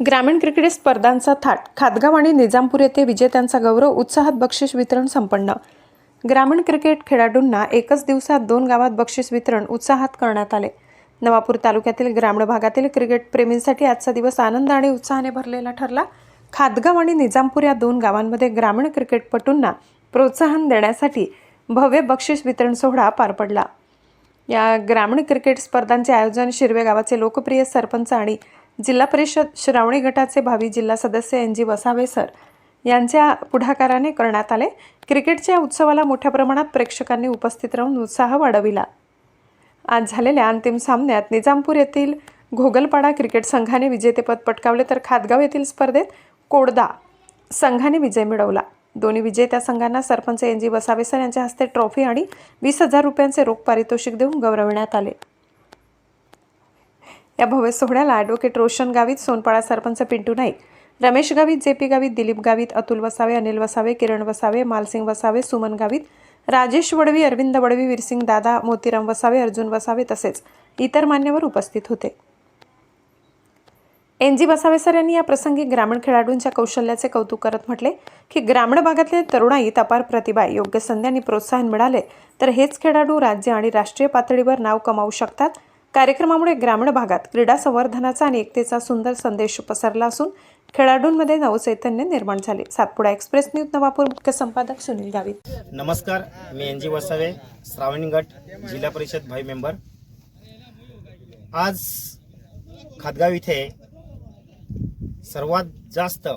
ग्रामीण क्रिकेट स्पर्धांचा थाट. खातगाव आणि निजामपूर येथे विजेत्यांचा गौरव उत्साहात बक्षीस वितरण संपन्न. ग्रामीण क्रिकेट खेळाडूंना एकच दिवसात दोन गावात बक्षीस वितरण उत्साहात करण्यात आले. नवापूर तालुक्यातील ग्रामीण भागातील क्रिकेट प्रेमींसाठी आजचा दिवस आनंद आणि उत्साहाने भरलेला ठरला. खातगाव आणि निजामपूर या दोन गावांमध्ये ग्रामीण क्रिकेटपटूंना प्रोत्साहन देण्यासाठी भव्य बक्षीस वितरण सोहळा पार पडला. या ग्रामीण क्रिकेट स्पर्धांचे आयोजन शिरवे गावाचे लोकप्रिय सरपंच आणि जिल्हा परिषद श्रावणी गटाचे भावी जिल्हा सदस्य एन जी वसावे सर यांच्या पुढाकाराने करण्यात आले. क्रिकेटच्या उत्सवाला मोठ्या प्रमाणात प्रेक्षकांनी उपस्थित राहून उत्साह वाढविला. आज झालेल्या अंतिम सामन्यात निजामपूर येथील घोगलपाडा क्रिकेट संघाने विजेतेपद पटकावले तर खातगाव येथील स्पर्धेत कोडदा संघाने विजय मिळवला. दोन्ही विजेत्या संघांना sarpanch N G Vasave sir यांच्या हस्ते ट्रॉफी आणि वीस हजार रुपयांचे रोख पारितोषिक देऊन गौरविण्यात आले. या भव्य सोहळ्याला advocate Roshan Gavit Sonpada sarpanch Pintu Naik Ramesh Gavit J P Gavit Dilip Gavit Atul Vasave Anil Vasave Kiran Vasave Malsing Vasave Suman Gavit Rajesh Vadvi Arvind Vadvi Virsing दादा मोतीराम वसावे अर्जुन वसावे तसेच इतर मान्यवर उपस्थित होते. एन जी बसावे sir यांनी या प्रसंगी ग्रामीण खेळाडूंच्या कौशल्याचे कौतुक करत म्हटले की ग्रामीण भागातले तरुणाईत अपार प्रतिभा योग्य योग्य आणि प्रोत्साहन मिळाले तर हेच खेळाडू राज्य आणि राष्ट्रीय पातळीवर नाव कमावू शकतात. कार्यक्रमामुळे ग्रामीण भागात क्रीडा संवर्धनाचा आणि एकतेचा सुंदर संदेश पसरला असून खेळाडूंमध्ये नवचैतन्य निर्माण झाले. सातपुडा एक्सप्रेस न्यूज नवापूर मुख्य संपादक सुनील गावित. नमस्कार मी एन जी वसावे श्रावणी गट जिल्हा परिषद भाई मेंबर. आज खातगाव इथे सर्वात जास्त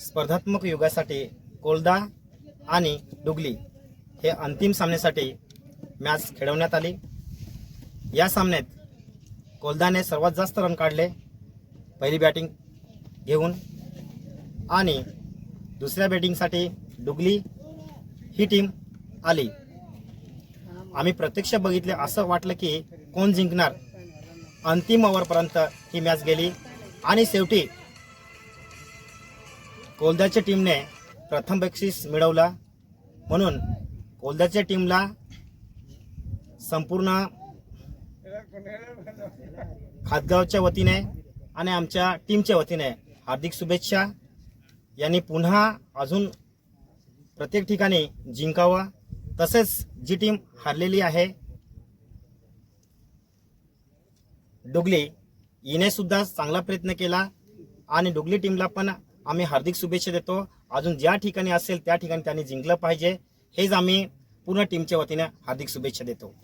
स्पर्धात्मक युगासाठी कोलदा आणि डुगली हे अंतिम सामन्यासाठी मॅच खेळवण्यात आली. या सामन्यात कोलदाने सर्वात जास्त रन काढले. पहिली बॅटिंग घेऊन आणि दुसऱ्या बॅटिंगसाठी डुगली ही टीम आली. आम्ही प्रत्यक्ष बघितले असं वाटलं की कोण जिंकणार? अंतिम ओव्हरपर्यंत ही मॅच गेली. आणि शेवटी कोलदाच्या टीमने प्रथम बक्षीस मिळवला. म्हणून कोलदाच्या टीमला संपूर्ण खातगावच्या वतीने आणि आमच्या टीमच्या वतीने हार्दिक शुभेच्छा. यांनी पुन्हा अजून प्रत्येक ठिकाणी जिंकावा. तसेच जी टीम हारलेली आहे डुगली हिने सुद्धा चांगला प्रयत्न केला आणि डुगली टीमला पण आम्ही हार्दिक शुभेच्छा देतो. अजून ज्या ठिकाणी असेल त्या ठिकाणी त्यांनी जिंकलं पाहिजे. हेच आम्ही पूर्ण टीमच्या वतीने हार्दिक शुभेच्छा देतो.